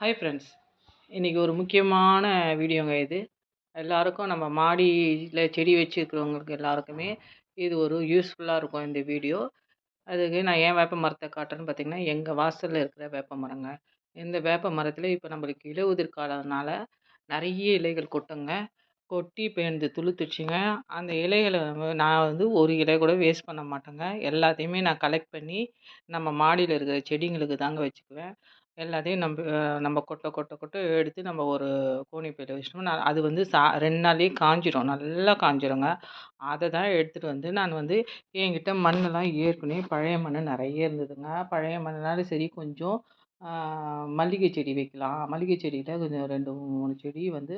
Hi friends இன்றைக்கி ஒரு முக்கியமான வீடியோங்க இது. எல்லாருக்கும் நம்ம மாடியில் செடி வச்சுருக்கிறவங்களுக்கு எல்லாருக்குமே இது ஒரு யூஸ்ஃபுல்லாக இருக்கும் இந்த வீடியோ அதுக்கு நான் ஏன் வேப்ப மரத்தை காட்டுறேன்னு பார்த்தீங்கன்னா எங்கள் வாசலில் இருக்கிற வேப்ப மரங்க. இந்த வேப்ப மரத்தில் இப்போ நம்மளுக்கு இலையுதிர் காலம்னால நிறைய இலைகள் கொட்டுங்க. கொட்டி இப்போ எனக்கு துளுத்துச்சுங்க அந்த இலைகளை நான் வந்து ஒரு இலை கூட வேஸ்ட் பண்ண மாட்டேங்க. எல்லாத்தையுமே நான் கலெக்ட் பண்ணி நம்ம மாடியில் இருக்கிற செடிங்களுக்கு தாங்க வச்சுக்குவேன். எல்லாத்தையும் நம்ப நம்ம கொட்ட கொட்ட கொட்ட எடுத்து நம்ம ஒரு கோணி பையில் வச்சிட்டோம்னா அது வந்து சா ரெண்டு நாள்லேயே காஞ்சிரும். நல்லா காஞ்சிருங்க. அதை தான் எடுத்துகிட்டு வந்து நான் வந்து என்கிட்ட மண்ணெல்லாம் ஏற்கனவே பழைய மண் நிறைய இருந்ததுங்க. பழைய மண்ணுனால சரி கொஞ்சம் மல்லிகை செடி வைக்கலாம். மல்லிகை செடியில் கொஞ்சம் ரெண்டு மூணு செடி வந்து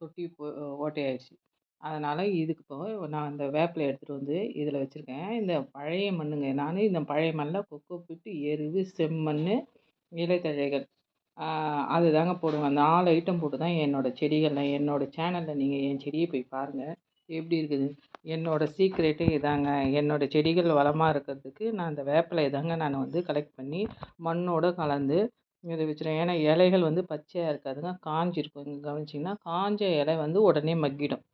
தொட்டி போ ஓட்டையாயிடுச்சு. அதனால் இதுக்கு இப்போ நான் அந்த வேப்பிலை எடுத்துகிட்டு வந்து இதில் வச்சுருக்கேன். இந்த பழைய மண்ணுங்க நான் இந்த பழைய மண்ணில் கொக்கோ போட்டு எருவு செம்மண் இலைத்தழைகள் அது தாங்க போடுவேன் அந்த நாலு ஐட்டம் போட்டு தான் என்னோடய செடிகளில் என்னோடய சேனலில் நீங்கள் என் செடியை போய் பாருங்கள் எப்படி இருக்குது? என்னோடய சீக்ரெட்டே இதாங்க. என்னோடய செடிகள் வளமாக இருக்கிறதுக்கு நான் அந்த வேப்பிலை தாங்க நான் வந்து கலெக்ட் பண்ணி மண்ணோடு கலந்து இதை வச்சுருவேன். ஏன்னா இலைகள் வந்து பச்சையாக இருக்காதுங்க. காஞ்சிருக்கும். இங்கே கவனிச்சிங்கன்னா காஞ்ச இலை வந்து உடனே மக்கிடும்.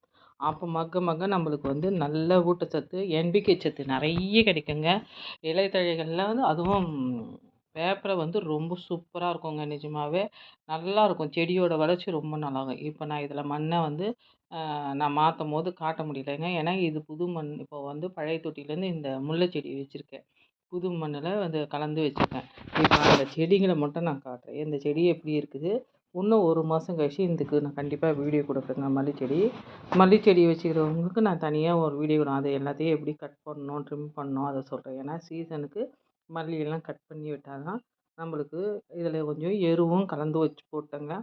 அப்போ மக்க மக்க நம்மளுக்கு வந்து நல்ல ஊட்டச்சத்து என்பிகே சத்து நிறைய கிடைக்குங்க. இலைத்தழைகளில் வந்து அதுவும் பேப்பரை வந்து ரொம்ப சூப்பராக இருக்குங்க நிஜமாகவே நல்லாயிருக்கும் செடியோட வளர்ச்சி ரொம்ப நல்லாயிருக்கும் இப்போ நான் இதில் மண்ணை வந்து நான் மாற்றும் போது காட்ட முடியலைங்க. ஏன்னா இது புது மண். இப்போ வந்து பழைய தொட்டிலேருந்து இந்த முல்லை செடி வச்சுருக்கேன். புது மண்ணில் வந்து கலந்து வச்சுருக்கேன். இப்போ அந்த செடிங்களை மட்டும் நான் காட்டுறேன். இந்த செடி எப்படி இருக்குது? இன்னும் ஒரு மாதம் கழிச்சு இதுக்கு நான் கண்டிப்பாக வீடியோ கொடுக்குறேங்க மல்லிச்செடி. மல்லிச்செடி வச்சுக்கிறவங்களுக்கு நான் தனியாக ஒரு வீடியோ அதை எல்லாத்தையும் எப்படி கட் பண்ணணும் ட்ரிம் பண்ணணும் அதை சொல்கிறேன் ஏன்னா சீசனுக்கு மல்லியெல்லாம் கட் பண்ணி விட்டால் தான் நம்மளுக்கு இதில் கொஞ்சம் எருவும் கலந்து வச்சு போட்டேங்க.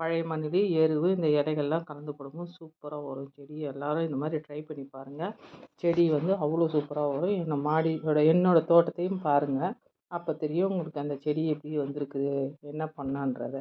பழைய மண்ணிலே எருவு இந்த இலைகள்லாம் கலந்து போடும்போது சூப்பராக வரும். செடி எல்லோரும் இந்த மாதிரி ட்ரை பண்ணி பாருங்கள் செடி வந்து அவ்வளோ சூப்பராக வரும். என்ன மாடியோட என்னோடய தோட்டத்தையும் பாருங்கள் அப்போ தெரியும் உங்களுக்கு அந்த செடி எப்படி வந்திருக்குது என்ன பண்ணான்றத.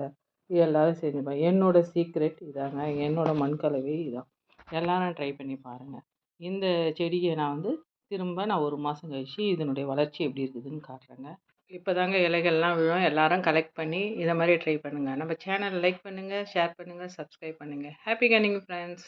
எல்லோரும் செஞ்சு என்னோடய சீக்ரெட் இதாங்க. என்னோடய மண் கலவை இதான். எல்லோரும் ட்ரை பண்ணி பாருங்கள் இந்த செடியை நான் வந்து திரும்ப நான் ஒரு மாதம் கழிச்சு இதனுடைய வளர்ச்சி எப்படி இருக்குதுன்னு காட்டுறேங்க. இப்போ தாங்க இலைகள்லாம் விழும். எல்லாரும் கலெக்ட் பண்ணி இதை மாதிரி ட்ரை பண்ணுங்கள் நம்ம சேனல் லைக் பண்ணுங்கள் ஷேர் பண்ணுங்கள் சப்ஸ்கிரைப் பண்ணுங்கள் ஹாப்பி கனிங் ஃப்ரெண்ட்ஸ்